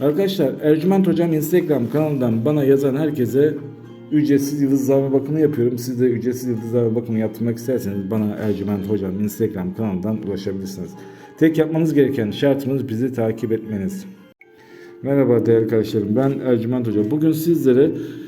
Arkadaşlar Ercüment Hocam Instagram kanalından bana yazan herkese ücretsiz yıldızlama bakımı yapıyorum. Siz de ücretsiz yıldızlama bakımı yaptırmak isterseniz bana Ercüment Hocam Instagram kanalından ulaşabilirsiniz. Tek yapmanız gereken şartımız bizi takip etmeniz. Merhaba değerli kardeşlerim ben Ercüment Hoca. Bugün sizlere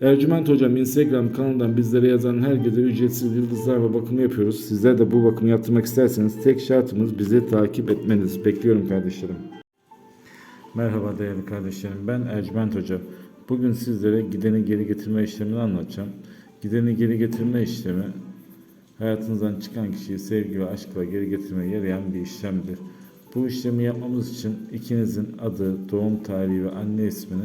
Ercüment Hocam Instagram kanalından bizlere yazan herkese ücretsiz yıldızlarla bakımı yapıyoruz. Sizler de bu bakımı yaptırmak isterseniz tek şartımız bizi takip etmeniz. Bekliyorum kardeşlerim. Merhaba değerli kardeşlerim. Ben Ercüment Hoca. Bugün sizlere gideni geri getirme işlemini anlatacağım. Gideni geri getirme işlemi hayatınızdan çıkan kişiyi sevgi ve aşkla geri getirmeye yarayan bir işlemdir. Bu işlemi yapmamız için ikinizin adı, doğum tarihi ve anne ismini